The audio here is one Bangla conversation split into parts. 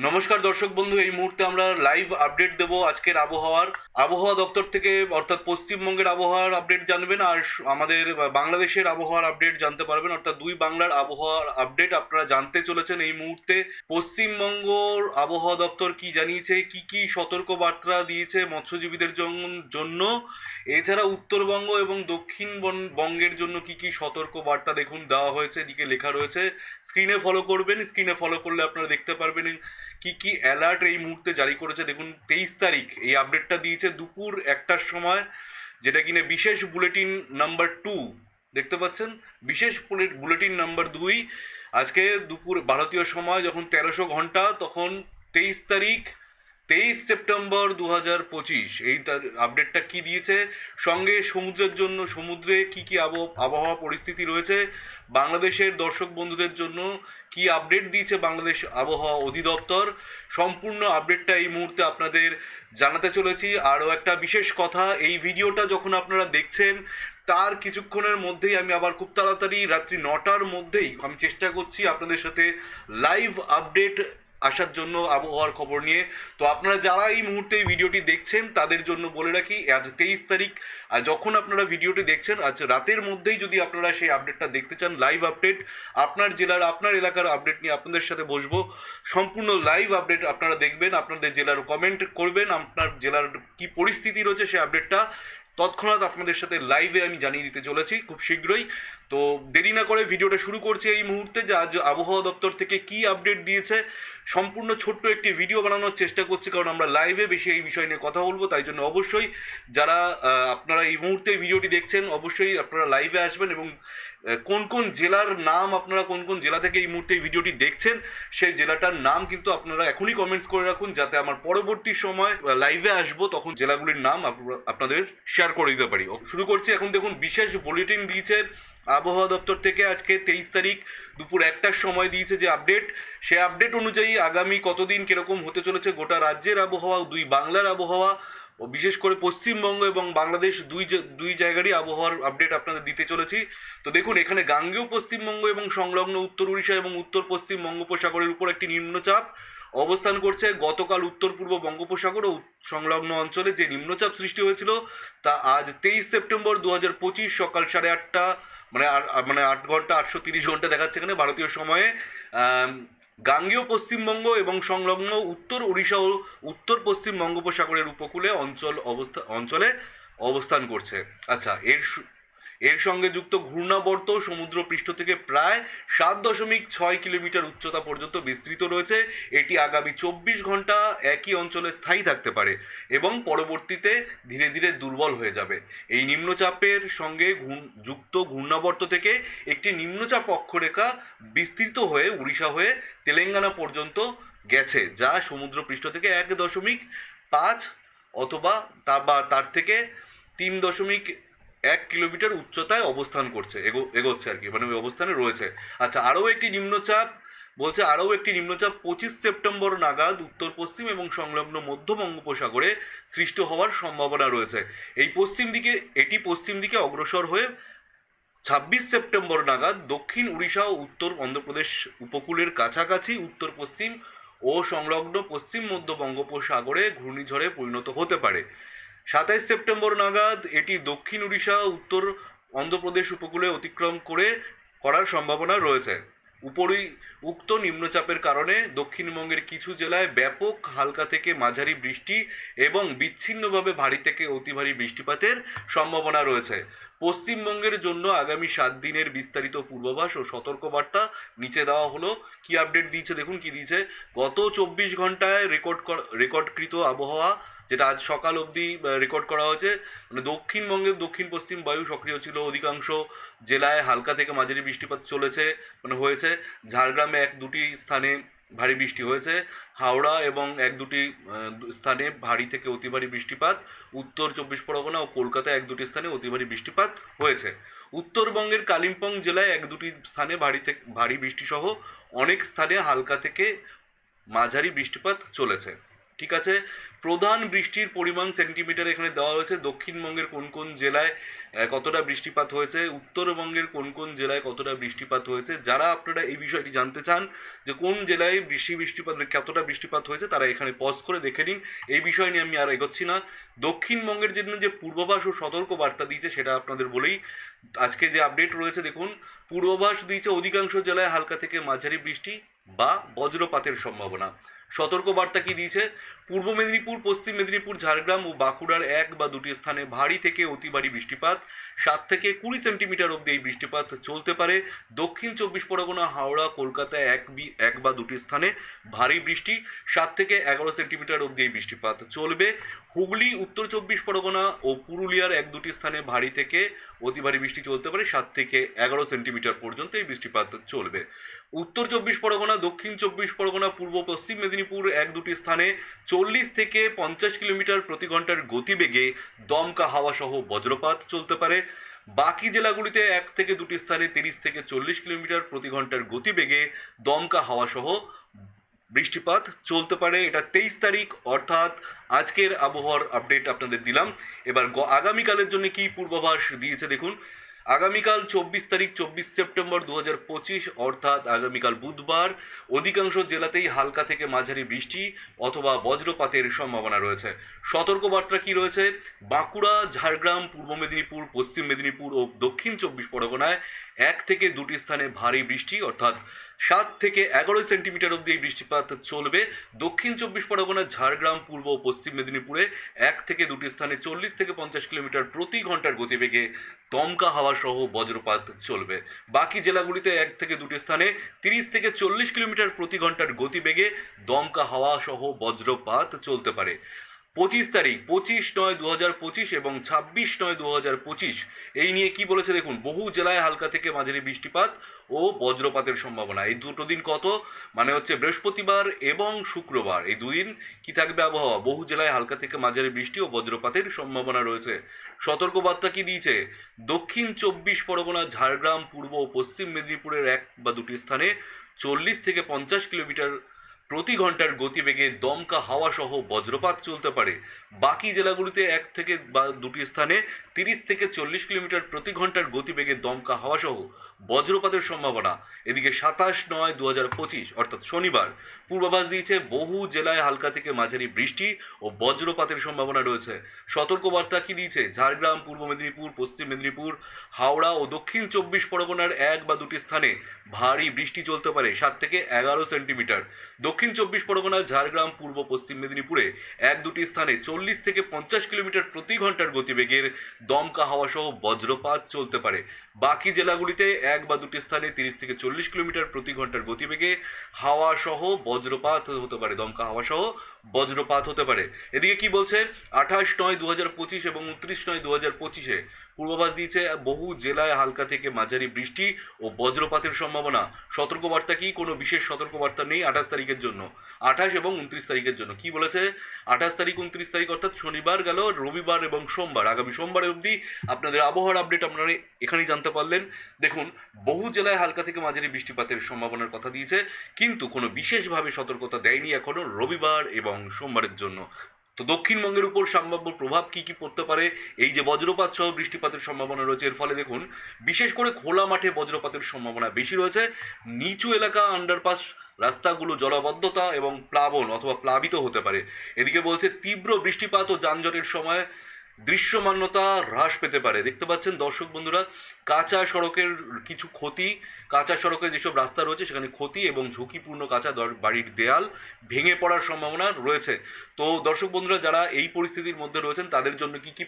নমস্কার দর্শক বন্ধু, এই মুহূর্তে আমরা লাইভ আপডেট দেব আজকের আবহাওয়ার। আবহাওয়া দপ্তর থেকে, অর্থাৎ পশ্চিমবঙ্গের আবহাওয়ার আপডেট জানবেন, আর আমাদের বাংলাদেশের আবহাওয়ার আপডেট জানতে পারবেন, অর্থাৎ দুই বাংলার আবহাওয়ার আপডেট আপনারা জানতে চলেছেন এই মুহূর্তে। পশ্চিমবঙ্গর আবহাওয়া দপ্তর কি জানিয়েছে, কি কি সতর্ক বার্তা দিয়েছে মৎস্যজীবীদের জন- জন্য? এছাড়া উত্তরবঙ্গ এবং দক্ষিণ বঙ্গের জন্য কি কি সতর্ক বার্তা দেখুন, দেওয়া হয়েছে, এদিকে লেখা রয়েছে। স্ক্রিনে ফলো করবেন স্ক্রিনে ফলো করলে আপনারা দেখতে পারবেন। কি কি অ্যালার্ট এই মুহূর্তে জারি করেছে? দেখুন, তেইশ তারিখ, এই আপডেটটা দিয়েছে দুপুর একটার সময়, যেটা কিনা বিশেষ বুলেটিন নাম্বার টু দেখতে পাচ্ছেন? বিশেষ বুলে- বুলেটিন নাম্বার দুই, আজকে দুপুর, ভারতীয় সময় যখন তেরোশো ঘণ্টা, তখন তেইশ তারিখ তেইশ সেপ্টেম্বর দু হাজার পঁচিশ, এই তার আপডেটটা কি দিয়েছে? সঙ্গে সমুদ্রের জন্য, সমুদ্রে কি কি আবহ- আবহাওয়া পরিস্থিতি রয়েছে? বাংলাদেশের দর্শক বন্ধুদের জন্য কি আপডেট দিয়েছে বাংলাদেশ আবহাওয়া অধিদপ্তর? সম্পূর্ণ আপডেটটা এই মুহূর্তে আপনাদের জানাতে চলেছি। আরও একটা বিশেষ কথা, এই ভিডিওটা যখন আপনারা দেখছেন, তার কিছুক্ষণের মধ্যেই আমি আবার খুব তাড়াতাড়ি রাত্রি নটার মধ্যেই, আমি চেষ্টা করছি আপনাদের সাথে লাইভ আপডেট আসার জন্য আবহাওয়ার খবর নিয়ে। তো আপনারা যারা এই মুহূর্তে এই ভিডিওটি দেখছেন, তাদের জন্য বলে রাখি, আজ তেইশ তারিখ, আর যখন আপনারা ভিডিওটি দেখছেন, আজ রাতের মধ্যেই যদি আপনারা সেই আপডেটটা দেখতে চান লাইভ আপডেট আপনার জেলার, আপনার এলাকার আপডেট নিয়ে আপনাদের সাথে বসবো। সম্পূর্ণ লাইভ আপডেট আপনারা দেখবেন, আপনাদের জেলার কমেন্ট করবেন, আপনার জেলার কি পরিস্থিতি রয়েছে সেই আপডেটটা তৎক্ষণাৎ আপনাদের সাথে লাইভে আমি জানিয়ে দিতে চলেছি। খুব শীঘ্রই তো দেরি না করে ভিডিওটা শুরু করছি এই মুহূর্তে যে আজ আবহাওয়া দপ্তর থেকে কি আপডেট দিয়েছে। সম্পূর্ণ ছোট্ট একটি ভিডিও বানানোর চেষ্টা করছি, কারণ আমরা লাইভে বেশি এই বিষয় নিয়ে কথা বলব, তাই জন্য অবশ্যই যারা আপনারা এই মুহূর্তে ভিডিওটি দেখছেন, অবশ্যই আপনারা লাইভে আসবেন এবং কোন কোন জেলার নাম আপনারা কোন কোন জেলা থেকে এই মুহূর্তে এই ভিডিওটি দেখছেন, সেই জেলাটার নাম কিন্তু আপনারা এখনই কমেন্টস করে রাখুন, যাতে আমার পরবর্তী সময় লাইভে আসব, তখন জেলাগুলির নাম আপনাদের শেয়ার করে দিতে পারি। শুরু করছি, এখন দেখুন বিশেষ বুলেটিন দিয়েছে আবহাওয়া দপ্তর থেকে আজকে তেইশ তারিখ দুপুর একটার সময় দিয়েছে যে আপডেট। সে আপডেট অনুযায়ী আগামী কতদিন কীরকম হতে চলেছে গোটা রাজ্যের আবহাওয়া দুই বাংলার আবহাওয়া, ও বিশেষ করে পশ্চিমবঙ্গ এবং বাংলাদেশ দুই দুই জায়গারই আবহাওয়ার আপডেট আপনাদের দিতে চলেছি। তো দেখুন, এখানে গাঙ্গেয় পশ্চিমবঙ্গ এবং সংলগ্ন উত্তর উড়িষ্যা এবং উত্তর পশ্চিম বঙ্গোপসাগরের উপর একটি নিম্নচাপ অবস্থান করছে। গতকাল উত্তর পূর্ব বঙ্গোপসাগর ও সংলগ্ন অঞ্চলে যে নিম্নচাপ সৃষ্টি হয়েছিল তা আজ তেইশ সেপ্টেম্বর দু হাজার পঁচিশ সকাল সাড়ে আটটা মানে মানে আট ঘণ্টা আটশো তিরিশ ঘণ্টা দেখাচ্ছে এখানে ভারতীয় সময়ে গাঙ্গীয় পশ্চিমবঙ্গ এবং সংলগ্ন উত্তর উড়িষ্যা ও উত্তর পশ্চিম বঙ্গোপসাগরের উপকূলে অঞ্চল অবস্থা, অঞ্চলে অবস্থান করছে। আচ্ছা এর এর সঙ্গে যুক্ত ঘূর্ণাবর্ত সমুদ্র পৃষ্ঠ থেকে প্রায় সাত দশমিক ছয় কিলোমিটার উচ্চতা পর্যন্ত বিস্তৃত রয়েছে। এটি আগামী চব্বিশ ঘণ্টা একই অঞ্চলে স্থায়ী থাকতে পারে এবং পরবর্তীতে ধীরে ধীরে দুর্বল হয়ে যাবে। এই নিম্নচাপের সঙ্গে যুক্ত ঘূর্ণাবর্ত থেকে একটি নিম্নচাপ অক্ষরেখা বিস্তৃত হয়ে উড়িষ্যা হয়ে তেলেঙ্গানা পর্যন্ত গেছে, যা সমুদ্র পৃষ্ঠ থেকে এক দশমিক পাঁচ অথবা তা বা তার থেকে তিন দশমিক এক কিলোমিটার উচ্চতায় অবস্থান করছে, এগো, এগোচ্ছে আর কি মানে ওই অবস্থানে রয়েছে। আচ্ছা আরও একটি নিম্নচাপ, বলছে আরও একটি নিম্নচাপ, পঁচিশ সেপ্টেম্বর নাগাদ উত্তর পশ্চিম এবং সংলগ্ন মধ্য বঙ্গোপসাগরে সৃষ্ট হওয়ার সম্ভাবনা রয়েছে। এই পশ্চিম দিকে, এটি পশ্চিম দিকে অগ্রসর হয়ে ছাব্বিশ সেপ্টেম্বর নাগাদ দক্ষিণ উড়িষ্যা ও উত্তর অন্ধ্রপ্রদেশ উপকূলের কাছাকাছি উত্তর পশ্চিম ও সংলগ্ন পশ্চিম মধ্য বঙ্গোপসাগরে ঘূর্ণিঝড়ে পরিণত হতে পারে। সাতাইশ সেপ্টেম্বর নাগাদ এটি দক্ষিণ উড়িষ্যা, উত্তর অন্ধ্রপ্রদেশ উপকূলে অতিক্রম করে করার সম্ভাবনা রয়েছে। উপরই উক্ত নিম্নচাপের কারণে দক্ষিণবঙ্গের কিছু জেলায় ব্যাপক হালকা থেকে মাঝারি বৃষ্টি এবং বিচ্ছিন্নভাবে ভারী থেকে অতি ভারী বৃষ্টিপাতের সম্ভাবনা রয়েছে। পশ্চিমবঙ্গের জন্য আগামী সাত দিনের বিস্তারিত পূর্বাভাস ও সতর্কবার্তা নিচে দেওয়া হলো। কি আপডেট দিয়েছে দেখুন, কি দিয়েছে? গত চব্বিশ ঘন্টায় রেকর্ড রেকর্ডকৃত আবহাওয়া যেটা আজ সকাল অবধি রেকর্ড করা হয়েছে। মানে দক্ষিণবঙ্গের দক্ষিণ পশ্চিম বায়ু সক্রিয় ছিল অধিকাংশ জেলায়। হালকা থেকে মাঝারি বৃষ্টিপাত চলেছে মানে হয়েছে। ঝাড়গ্রামে এক দুটি স্থানে ভারী বৃষ্টি হয়েছে। হাওড়া এবং এক দুটি স্থানে ভারী থেকে অতি ভারী বৃষ্টিপাত। উত্তর চব্বিশ পরগনা ও কলকাতায় এক দুটি স্থানে অতি ভারী বৃষ্টিপাত হয়েছে। উত্তরবঙ্গের কালিম্পং জেলায় এক দুটি স্থানে ভারী থেকে ভারী বৃষ্টিসহ অনেক স্থানে হালকা থেকে মাঝারি বৃষ্টিপাত চলেছে। ঠিক আছে? প্রধান বৃষ্টির পরিমাণ সেন্টিমিটার এখানে দেওয়া হয়েছে। দক্ষিণবঙ্গের কোন কোন জেলায় কতটা বৃষ্টিপাত হয়েছে? উত্তরবঙ্গের কোন কোন জেলায় কতটা বৃষ্টিপাত হয়েছে? যারা আপনারা এই বিষয়টি জানতে চান যে কোন জেলায় বৃষ্টি বৃষ্টিপাত কতটা বৃষ্টিপাত হয়েছে, তারা এখানে পজ করে দেখে নিন। এই বিষয় নিয়ে আমি আর এগোচ্ছি না। দক্ষিণবঙ্গের জন্য যে পূর্বাভাস ও সতর্ক বার্তা দিয়েছে, সেটা আপনাদের বলেই আজকে যে আপডেট রয়েছে, দেখুন, পূর্বাভাস দিয়েছে অধিকাংশ জেলায় হালকা থেকে মাঝারি বৃষ্টি বা বজ্রপাতের সম্ভাবনা। সতর্ক বার্তা কি দিয়েছে? পূর্ব মেদিনীপুর, পশ্চিম মেদিনীপুর, ঝাড়গ্রাম ও বাঁকুড়ার এক বা দুটি স্থানে ভারী থেকে অতি ভারী বৃষ্টিপাত। সাত থেকে কুড়ি সেন্টিমিটার অবধি এই বৃষ্টিপাত চলতে পারে। দক্ষিণ চব্বিশ পরগনা, হাওড়া কলকাতায় এক বি, এক বা দুটি স্থানে ভারী বৃষ্টি। সাত থেকে এগারো সেন্টিমিটার অবধি এই বৃষ্টিপাত চলবে। হুগলি, উত্তর চব্বিশ পরগনা ও পুরুলিয়ার এক দুটি স্থানে ভারী থেকে অতি ভারী বৃষ্টি চলতে পারে। সাত থেকে এগারো সেন্টিমিটার পর্যন্ত এই বৃষ্টিপাত চলবে। উত্তর চব্বিশ পরগনা, দক্ষিণ চব্বিশ পরগনা, পূর্ব পশ্চিম মেদিনীপুর এক দুটি স্থানে চল্লিশ থেকে পঞ্চাশ কিলোমিটার প্রতি ঘণ্টার গতিবেগে দমকা হাওয়া সহ বজ্রপাত চলতে পারে। বাকি জেলাগুলিতে এক থেকে দুটি স্থানে তিরিশ থেকে চল্লিশ কিলোমিটার প্রতি ঘণ্টার গতিবেগে দমকা হাওয়া সহ বৃষ্টিপাত চলতে পারে। এটা তেইশ তারিখ, অর্থাৎ আজকের আবহাওয়ার আপডেট আপনাদের দিলাম। এবার আগামীকালের জন্য কি পূর্বাভাস দিয়েছে দেখুন। আগামীকাল চব্বিশ তারিখ, চব্বিশ সেপ্টেম্বর দু হাজার পঁচিশ, অর্থাৎ আগামীকাল বুধবার, অধিকাংশ জেলাতেই হালকা থেকে মাঝারি বৃষ্টি অথবা বজ্রপাতের সম্ভাবনা রয়েছে। সতর্কবার্তা কি রয়েছে? বাঁকুড়া, ঝাড়গ্রাম, পূর্ব মেদিনীপুর, পশ্চিম মেদিনীপুর ও দক্ষিণ চব্বিশ পরগনায় এক থেকে দুটি স্থানে ভারী বৃষ্টি, অর্থাৎ সাত থেকে এগারো সেন্টিমিটার অবধি এই বৃষ্টিপাত চলবে। দক্ষিণ চব্বিশ পরগনা, ঝাড়গ্রাম, পূর্ব ও পশ্চিম মেদিনীপুরে এক থেকে দুটি স্থানে চল্লিশ থেকে পঞ্চাশ কিলোমিটার প্রতি ঘণ্টার গতিবেগে দমকা হাওয়া সহ বজ্রপাত চলবে। বাকি জেলাগুলিতে এক থেকে দুটি স্থানে তিরিশ থেকে চল্লিশ কিলোমিটার প্রতি ঘণ্টার গতিবেগে দমকা হাওয়া সহ বজ্রপাত চলতে পারে। পঁচিশ তারিখ, পঁচিশ নয় দু হাজার পঁচিশ এবং ছাব্বিশ নয় দু হাজার পঁচিশ। এই নিয়ে কি বলেছে দেখুন, বহু জেলায় হালকা থেকে মাঝারি বৃষ্টিপাত ও বজ্রপাতের সম্ভাবনা। এই দুটো দিন কত? মানে হচ্ছে বৃহস্পতিবার এবং শুক্রবার। এই দুদিন কি থাকবে আবহাওয়া? বহু জেলায় হালকা থেকে মাঝারি বৃষ্টি ও বজ্রপাতের সম্ভাবনা রয়েছে। সতর্কবার্তা কি দিয়েছে? দক্ষিণ চব্বিশ পরগনা, ঝাড়গ্রাম, পূর্ব ও পশ্চিম মেদিনীপুরের এক বা দুটি স্থানে চল্লিশ থেকে পঞ্চাশ কিলোমিটার প্রতি ঘণ্টার গতিবেগে দমকা হাওয়া সহ বজ্রপাত চলতে পারে। বাকি জেলাগুলিতে এক থেকে বা দুটি স্থানে তিরিশ থেকে চল্লিশ কিলোমিটার প্রতি ঘণ্টার গতিবেগে দমকা হাওয়া সহ বজ্রপাতের সম্ভাবনা। এদিকে সাতাশ নয় দু হাজার পঁচিশ, অর্থাৎ শনিবার, পূর্বাভাস দিয়েছে বহু জেলায় হালকা থেকে মাঝারি বৃষ্টি ও বজ্রপাতের সম্ভাবনা রয়েছে। সতর্কবার্তা কি দিয়েছে? ঝাড়গ্রাম, পূর্ব মেদিনীপুর, পশ্চিম মেদিনীপুর, হাওড়া ও দক্ষিণ চব্বিশ পরগনার এক বা দুটি স্থানে ভারী বৃষ্টি চলতে পারে, সাত থেকে এগারো সেন্টিমিটার। দক্ষিণ চব্বিশ পরগনা ঝাড়গ্রাম, পূর্ব পশ্চিম মেদিনীপুরে এক দুটি স্থানে চল্লিশ থেকে পঞ্চাশ কিলোমিটার প্রতি ঘণ্টার গতিবেগের দমকা হাওয়া সহ বজ্রপাত চলতে পারে। বাকি জেলাগুলিতে এক বা দুটি স্থানে তিরিশ থেকে চল্লিশ কিলোমিটার প্রতি ঘণ্টার গতিবেগে হাওয়া সহ বজ্রপাত হতে পারে, দমকা হাওয়া সহ বজ্রপাত হতে পারে। এদিকে কি বলছে? আঠাশ নয় দু হাজার পঁচিশ এবং উনত্রিশ নয় দু হাজার পঁচিশে পূর্বাভাস দিয়েছে, বহু জেলায় হালকা থেকে মাঝারি বৃষ্টি ও বজ্রপাতের সম্ভাবনা। সতর্কবার্তা কি? কোনো বিশেষ সতর্কবার্তা নেই আঠাশ তারিখের জন্য। আঠাশ এবং উনত্রিশ তারিখের জন্য। কি বলেছে? আঠাশ তারিখ, উনত্রিশ তারিখ অর্থাৎ শনিবার গেল, রবিবার এবং সোমবার। আগামী সোমবারের অবধি আপনাদের আবহাওয়ার আপডেট আপনারা এখানেই জানতে পারলেন। দেখুন, বহু জেলায় হালকা থেকে মাঝারি বৃষ্টিপাতের সম্ভাবনার কথা দিয়েছে, কিন্তু কোনো বিশেষভাবে সতর্কতা দেয়নি এখনও রবিবার এবং সোমবারের জন্য। তো দক্ষিণবঙ্গের উপর সম্ভাব্য প্রভাব কি কি পড়তে পারে? এই যে বজ্রপাত সহ বৃষ্টিপাতের সম্ভাবনা রয়েছে, এর ফলে দেখুন, বিশেষ করে খোলা মাঠে বজ্রপাতের সম্ভাবনা বেশি রয়েছে। নিচু এলাকা আন্ডারপাস রাস্তাগুলো জলবদ্ধতা এবং প্লাবন অথবা প্লাবিত হতে পারে। এদিকে বলছে, তীব্র বৃষ্টিপাত ও যানজটের সময় দৃশ্যমান্যতা হ্রাস পেতে পারে। দেখতে পাচ্ছেন দর্শক বন্ধুরা, কাঁচা সড়কের কিছু ক্ষতি, কাঁচা সড়কের যেসব রাস্তা রয়েছে সেখানে ক্ষতি এবং ঝুঁকিপূর্ণ কাঁচা বাড়ির দেয়াল ভেঙে পড়ার সম্ভাবনা রয়েছে। তো দর্শক বন্ধুরা, যারা এই পরিস্থিতির মধ্যে রয়েছেন, তাদের জন্য কি কি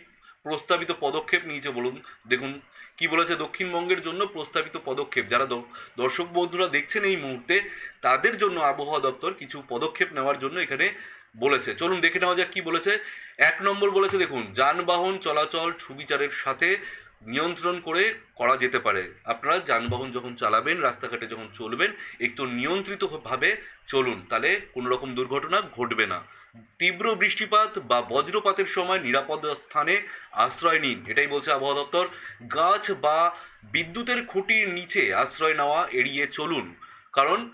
প্রস্তাবিত পদক্ষেপ নিয়েছে বলুন? দেখুন, কি বলেছে দক্ষিণবঙ্গের জন্য প্রস্তাবিত পদক্ষেপ? যারা দর্শক বন্ধুরা দেখছেন এই মুহূর্তে, তাদের জন্য আবহাওয়া দপ্তর কিছু পদক্ষেপ নেওয়ার জন্য এখানে বলেছে। চলুন দেখে নেওয়া যাক কি বলেছে। এক নম্বর বলেছে, দেখুন, যানবাহন চলাচল সুবিচারের সাথে নিয়ন্ত্রণ করে করা যেতে পারে। আপনারা যানবাহন যখন চালাবেন, রাস্তাঘাটে যখন চলবেন একটু নিয়ন্ত্রিতভাবে চলুন। তাহলে কোনো রকম দুর্ঘটনা ঘটবে না। তীব্র বৃষ্টিপাত বা বজ্রপাতের সময় নিরাপদ স্থানে আশ্রয় নিন, এটাই বলছে আবহাওয়া দপ্তর। গাছ বা বিদ্যুতের খুঁটির নিচে আশ্রয় নেওয়া এড়িয়ে চলুন। কারণ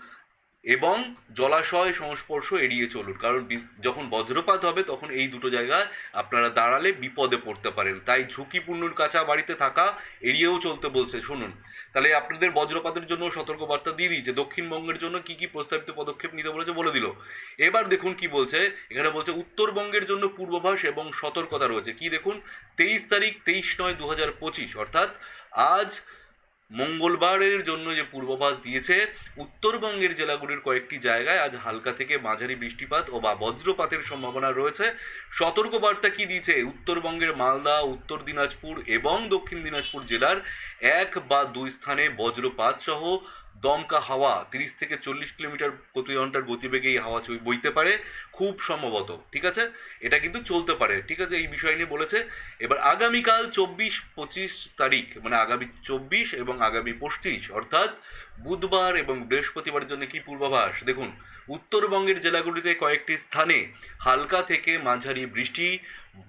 এবং জলাশয় সংস্পর্শ এড়িয়ে চলুন। কারণ যখন বজ্রপাত হবে, তখন এই দুটো জায়গায় আপনারা দাঁড়ালে বিপদে পড়তে পারেন। তাই ঝুঁকিপূর্ণর কাছা বাড়িতে থাকা এড়িয়েও চলতে বলছে। শুনুন, তাহলে আপনাদের বজ্রপাতের জন্য সতর্কবার্তা দিয়ে দিয়েছে দক্ষিণবঙ্গের জন্য কি কি প্রস্তাবিত পদক্ষেপ নিতে বলেছে বলে দিল। এবার দেখুন কি বলছে। এখানে বলছে, উত্তরবঙ্গের জন্য পূর্বাভাস এবং সতর্কতা রয়েছে। কি দেখুন? তেইশ তারিখ তেইশ নয় দু হাজার পঁচিশ, অর্থাৎ আজ মঙ্গলবারের জন্য যে পূর্বাভাস দিয়েছে, উত্তরবঙ্গের জেলাগুলির কয়েকটি জায়গায় আজ হালকা থেকে মাঝারি বৃষ্টিপাত ও বা বজ্রপাতের সম্ভাবনা রয়েছে। সতর্কবার্তা কি দিয়েছে? উত্তরবঙ্গের মালদা, উত্তর দিনাজপুর এবং দক্ষিণ দিনাজপুর জেলার এক বা দুই স্থানে বজ্রপাত সহ দমকা হাওয়া, তিরিশ থেকে চল্লিশ কিলোমিটার প্রতি ঘণ্টার গতিবেগে এই হাওয়া বইতে পারে, খুব সম্ভবত, ঠিক আছে? এটা কিন্তু চলতে পারে, ঠিক আছে? এই বিষয় নিয়ে বলেছে, এবার আগামীকাল চব্বিশ পঁচিশ তারিখ মানে আগামী চব্বিশ এবং আগামী পঁচিশ, অর্থাৎ বুধবার এবং বৃহস্পতিবারের জন্য কি পূর্বাভাস? দেখুন, উত্তরবঙ্গের জেলাগুলিতে কয়েকটি স্থানে হালকা থেকে মাঝারি বৃষ্টি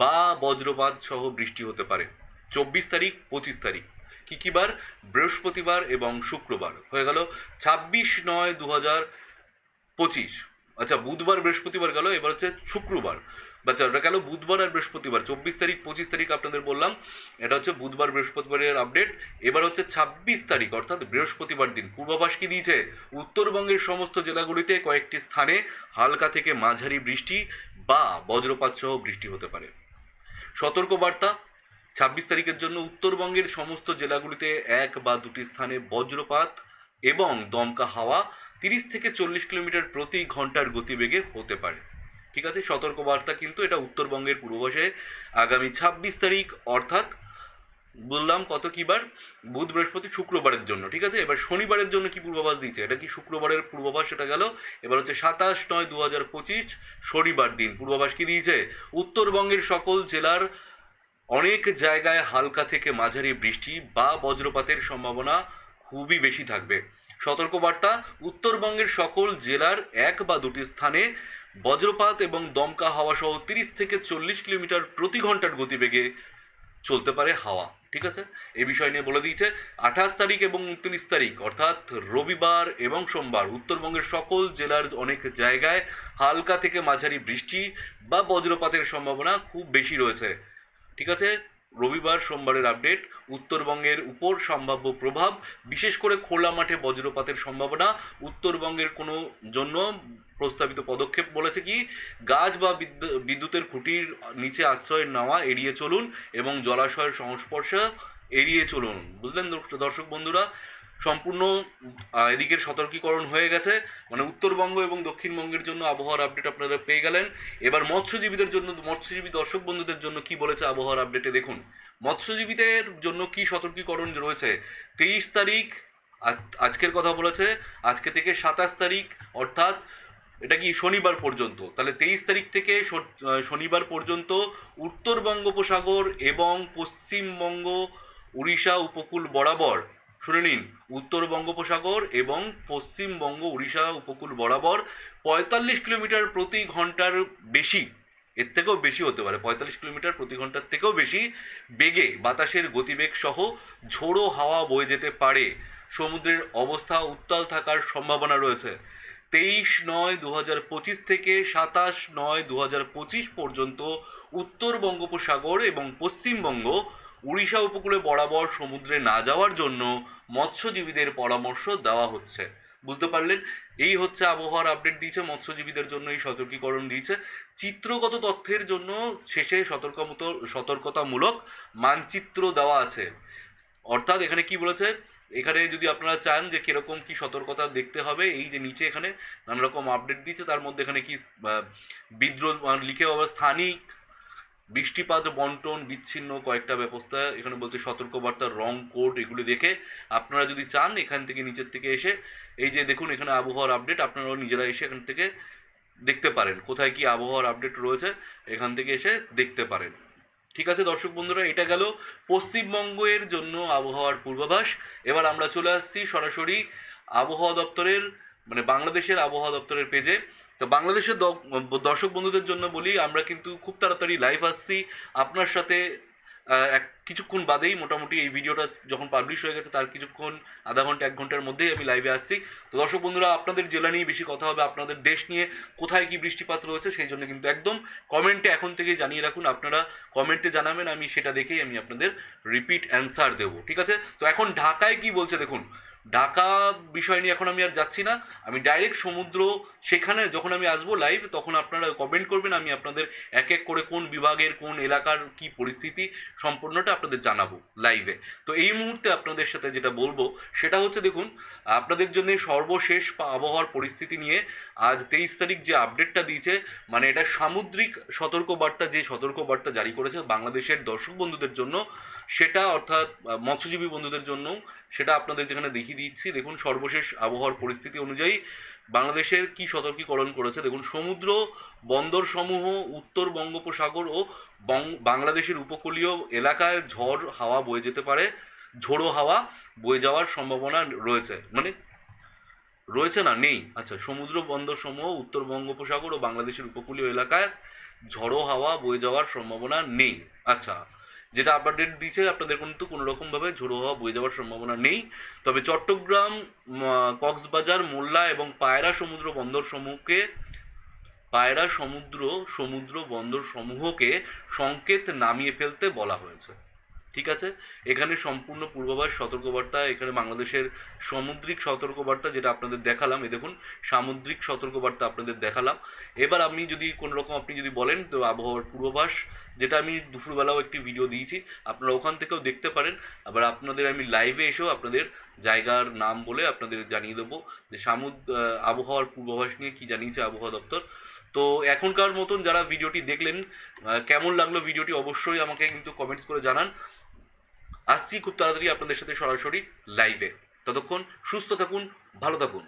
বা বজ্রপাত সহ বৃষ্টি হতে পারে, চব্বিশ তারিখ, পঁচিশ তারিখ। কি কি বার? বৃহস্পতিবার এবং শুক্রবার। হয়ে গেল ছাব্বিশ নয় দু হাজার পঁচিশ। আচ্ছা বুধবার, বৃহস্পতিবার গেল, এবার হচ্ছে শুক্রবার। ওটা গেল বুধবার আর বৃহস্পতিবার? চব্বিশ তারিখ, পঁচিশ তারিখ আপনাদের বললাম, এটা হচ্ছে বুধবার, বৃহস্পতিবারের আপডেট এবার হচ্ছে ছাব্বিশ তারিখ, অর্থাৎ বৃহস্পতিবার দিন। পূর্বাভাস কি দিয়েছে? উত্তরবঙ্গের সমস্ত জেলাগুলিতে কয়েকটি স্থানে হালকা থেকে মাঝারি বৃষ্টি বা বজ্রপাত সহ বৃষ্টি হতে পারে। সতর্কবার্তা ছাব্বিশ তারিখের জন্য উত্তরবঙ্গের সমস্ত জেলাগুলিতে এক বা দুটি স্থানে বজ্রপাত এবং দমকা হাওয়া তিরিশ থেকে চল্লিশ কিলোমিটার প্রতি ঘণ্টার গতিবেগে হতে পারে। ঠিক আছে? সতর্কবার্তা কিন্তু এটা উত্তরবঙ্গের পূর্বাভাসে আগামী ছাব্বিশ তারিখ, অর্থাৎ বললাম কত কি বার? বুধ, বৃহস্পতি, শুক্রবারের জন্য। ঠিক আছে? এবার শনিবারের জন্য কি পূর্বাভাস দিয়েছে এটা কি শুক্রবারের পূর্বাভাস? সেটা গেল। এবার হচ্ছে সাতাশ নয় দু হাজার পঁচিশ শনিবার দিন। পূর্বাভাস কি দিয়েছে? উত্তরবঙ্গের সকল জেলার অনেক জায়গায় হালকা থেকে মাঝারি বৃষ্টি বা বজ্রপাতের সম্ভাবনা খুবই বেশি থাকবে। সতর্কবার্তা, উত্তরবঙ্গের সকল জেলার এক বা দুটি স্থানে বজ্রপাত এবং দমকা হাওয়া সহ তিরিশ থেকে চল্লিশ কিলোমিটার প্রতি ঘণ্টার গতিবেগে চলতে পারে হাওয়া, ঠিক আছে? এই বিষয় নিয়ে বলে দিয়েছে, আঠাশ তারিখ এবং উনত্রিশ তারিখ, অর্থাৎ রবিবার এবং সোমবার, উত্তরবঙ্গের সকল জেলার অনেক জায়গায় হালকা থেকে মাঝারি বৃষ্টি বা বজ্রপাতের সম্ভাবনা খুব বেশি রয়েছে। ঠিক আছে? রবিবার সোমবারের আপডেট উত্তরবঙ্গের উপর সম্ভাব্য প্রভাব, বিশেষ করে খোলা মাঠে বজ্রপাতের সম্ভাবনা, উত্তরবঙ্গের কোনো জন্য প্রস্তাবিত পদক্ষেপ বলেছে কি? গাছ বা বিদ্যুতের খুঁটির নিচে আশ্রয় নেওয়া, এড়িয়ে চলুন এবং জলাশয়ের সংস্পর্শ এড়িয়ে চলুন। বুঝলেন দর্শ- দর্শক বন্ধুরা? সম্পূর্ণ এদিকের সতর্কীকরণ হয়ে গেছে। মানে উত্তরবঙ্গ এবং দক্ষিণবঙ্গের জন্য আবহাওয়ার আপডেট আপনারা পেয়ে গেলেন। এবার মৎস্যজীবীদের জন্য, মৎস্যজীবী দর্শক বন্ধুদের জন্য কি বলেছে আবহাওয়ার আপডেটে দেখুন। মৎস্যজীবীদের জন্য কি সতর্কীকরণ রয়েছে? তেইশ তারিখ, আজ- আজকের কথা বলেছে। আজকে থেকে সাতাশ তারিখ, অর্থাৎ এটা কি শনিবার পর্যন্ত? তাহলে তেইশ তারিখ থেকে শনিবার পর্যন্ত উত্তর বঙ্গোপসাগর এবং পশ্চিমবঙ্গ, উড়িষ্যা উপকূল বরাবর শুনে নিন। উত্তর বঙ্গোপসাগর এবং পশ্চিমবঙ্গ উড়িষ্যা উপকূল বরাবর পঁয়তাল্লিশ কিলোমিটার প্রতি ঘণ্টার বেশি, এর থেকেও বেশি হতে পারে, পঁয়তাল্লিশ কিলোমিটার প্রতি ঘণ্টার থেকেও বেশি বেগে বাতাসের গতিবেগ সহ ঝোড়ো হাওয়া বয়ে যেতে পারে। সমুদ্রের অবস্থা উত্তাল থাকার সম্ভাবনা রয়েছে। তেইশ নয় দু হাজার পঁচিশ থেকে সাতাশ নয় দু হাজার পঁচিশ পর্যন্ত উত্তর বঙ্গোপসাগর এবং পশ্চিমবঙ্গ উড়িষ্যা উপকূলে বরাবর সমুদ্রে না যাওয়ার জন্য মৎস্যজীবীদের পরামর্শ দেওয়া হচ্ছে। বুঝতে পারলেন? এই হচ্ছে আবহাওয়ার আপডেট দিয়েছে, মৎস্যজীবীদের জন্য এই সতর্কীকরণ দিয়েছে। চিত্রগত তথ্যের জন্য শেষে সতর্কমতো, সতর্কতামূলক মানচিত্র দেওয়া আছে। অর্থাৎ এখানে কি বলেছে? এখানে যদি আপনারা চান যে কীরকম কি সতর্কতা দেখতে হবে, এই যে নিচে এখানে নানা রকম আপডেট দিচ্ছে তার মধ্যে এখানে কি বিদ্রোহ, লিখে হবে স্থানিক বৃষ্টিপাত, বন্টন, বিচ্ছিন্ন কয়েকটা ব্যবস্থা, এখানে বলছে সতর্কবার্তা, রং কোড, এগুলি দেখে আপনারা যদি চান, এখান থেকে নিচের থেকে এসে, এই যে দেখুন, এখানে আবহাওয়ার আপডেট আপনারাও নিজেরা এসে এখান থেকে দেখতে পারেন। কোথায় কি আবহাওয়ার আপডেট রয়েছে, এখান থেকে এসে দেখতে পারেন। ঠিক আছে, দর্শক বন্ধুরা, এটা গেল পশ্চিমবঙ্গের জন্য আবহাওয়ার পূর্বাভাস। এবার আমরা চলে আসছি সরাসরি আবহাওয়া দপ্তরের মানে বাংলাদেশের আবহাওয়া দপ্তরের পেজে তো বাংলাদেশের দর্শক বন্ধুদের জন্য বলি, আমরা কিন্তু খুব তাড়াতাড়ি লাইভ আসছি। আপনার সাথে এক কিছুক্ষণ বাদেই মোটামুটি এই ভিডিওটা যখন পাবলিশ হয়ে গেছে, তার কিছুক্ষণ, আধা ঘণ্টা, এক ঘণ্টার মধ্যেই আমি লাইভে আসছি। তো দর্শক বন্ধুরা, আপনাদের জেলা নিয়ে বেশি কথা হবে, আপনাদের দেশ নিয়ে কোথায় কি বৃষ্টিপাত রয়েছে, সেই জন্য কিন্তু একদম কমেন্টে এখন থেকেই জানিয়ে রাখুন। আপনারা কমেন্টে জানাবেন, আমি সেটা দেখেই আমি আপনাদের রিপিট অ্যান্সার দেবো। ঠিক আছে? তো এখন ঢাকায় কি বলছে দেখুন। ঢাকা বিষয় নিয়ে এখন আমি আর যাচ্ছি না। আমি ডাইরেক্ট সমুদ্র, সেখানে যখন আমি আসব লাইভ তখন আপনারা কমেন্ট করবেন, আমি আপনাদের এক এক করে কোন বিভাগের, কোন এলাকার কি পরিস্থিতি সম্পূর্ণটা আপনাদের জানাব লাইভে তো এই মুহূর্তে আপনাদের সাথে যেটা বলব, সেটা হচ্ছে দেখুন, আপনাদের জন্য সর্বশেষ আবহাওয়ার পরিস্থিতি নিয়ে আজ তেইশ তারিখ যে আপডেটটা দিয়েছে মানে এটা সামুদ্রিক সতর্কবার্তা, যে সতর্কবার্তা জারি করেছে বাংলাদেশের দর্শক বন্ধুদের জন্য সেটা অর্থাৎ মৎস্যজীবী বন্ধুদের জন্য সেটা আপনাদের যেখানে দেখিয়ে দিচ্ছি। দেখুন, সর্বশেষ আবহাওয়ার পরিস্থিতি অনুযায়ী বাংলাদেশের কি সতর্কীকরণ করেছে? দেখুন, সমুদ্র বন্দর সমূহ উত্তর বঙ্গোপসাগর ও বাংলাদেশের উপকূলীয় এলাকায় ঝড় হাওয়া বয়ে যেতে পারে। ঝোড়ো হাওয়া বয়ে যাওয়ার সম্ভাবনা রয়েছে। মানে রয়েছে না? নেই। আচ্ছা সমুদ্র বন্দর সমূহ উত্তর বঙ্গোপসাগর ও বাংলাদেশের উপকূলীয় এলাকায় ঝড়ো হাওয়া বয়ে যাওয়ার সম্ভাবনা নেই। আচ্ছা যেটা আপডেট দিয়েছে, আপনাদের কিন্তু কোনো রকমভাবে ঝোড়ো হওয়া বয়ে যাওয়ার সম্ভাবনা নেই। তবে চট্টগ্রাম কক্সবাজার, মোল্লা এবং পায়রা সমুদ্র বন্দর সমূহকে, পায়রা সমুদ্র সমুদ্র বন্দর সমূহকে সংকেত নামিয়ে ফেলতে বলা হয়েছে। ঠিক আছে? এখানে সম্পূর্ণ পূর্বাভাস, সতর্কবার্তা, এখানে বাংলাদেশের সামুদ্রিক সতর্কবার্তা যেটা আপনাদের দেখালাম এ দেখুন, সামুদ্রিক সতর্কবার্তা আপনাদের দেখালাম। এবার আপনি যদি কোনো রকম আপনি যদি বলেন, তো আবহাওয়ার পূর্বাভাস, যেটা আমি দুপুরবেলাও একটি ভিডিও দিয়েছি, আপনারা ওখান থেকেও দেখতে পারেন। আবার আপনাদের আমি লাইভে এসেও আপনাদের জায়গার নাম বলে আপনাদের জানিয়ে দেবো যে সামুদ আবহাওয়ার পূর্বাভাস নিয়ে কি জানিয়েছে আবহাওয়া দপ্তর। তো এখনকার মতন যারা ভিডিওটি দেখলেন কেমন লাগল ভিডিওটি অবশ্যই আমাকে কিন্তু কমেন্টস করে জানান। আসছি খুব তাড়াতাড়ি আপনাদের সাথে সরাসরি লাইভে ততক্ষণ সুস্থ থাকুন, ভালো থাকুন।